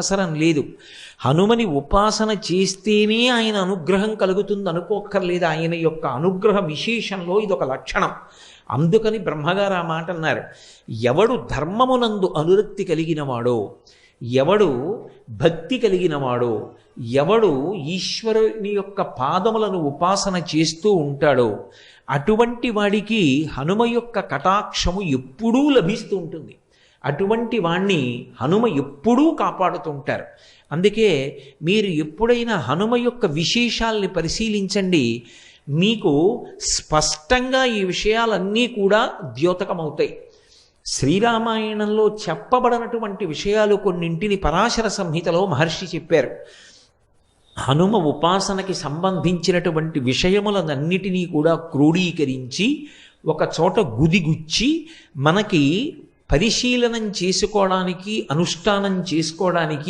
అవసరం లేదు. హనుమని ఉపాసన చేస్తేనే ఆయన అనుగ్రహం కలుగుతుంది అనుకోక్కర్లేదు. ఆయన యొక్క అనుగ్రహ విశేషంలో ఇది ఒక లక్షణం. అందుకని బ్రహ్మగారు ఆ మాట అన్నారు. ఎవడు ధర్మమునందు అనురక్తి కలిగినవాడో ఎవడు భక్తి కలిగినవాడో ఎవడు ఈశ్వరుని యొక్క పాదములను ఉపాసన చేస్తూ ఉంటాడో అటువంటి వాడికి హనుమ యొక్క కటాక్షము ఎప్పుడూ లభిస్తూ ఉంటుంది. అటువంటి వాణ్ణి హనుమ ఎప్పుడూ కాపాడుతుంటారు. అందుకే మీరు ఎప్పుడైనా హనుమ యొక్క విశేషాల్ని పరిశీలించండి. మీకు స్పష్టంగా ఈ విషయాలన్నీ కూడా ద్యోతకమవుతాయి. శ్రీరామాయణంలో చెప్పబడినటువంటి విషయాలు కొన్నింటిని పరాశర సంహితలో మహర్షి చెప్పారు. హనుమ ఉపాసనకి సంబంధించినటువంటి విషయములనన్నిటినీ కూడా క్రోడీకరించి ఒక చోట గుదిగుచ్చి మనకి పరిశీలనం చేసుకోవడానికి అనుష్ఠానం చేసుకోవడానికి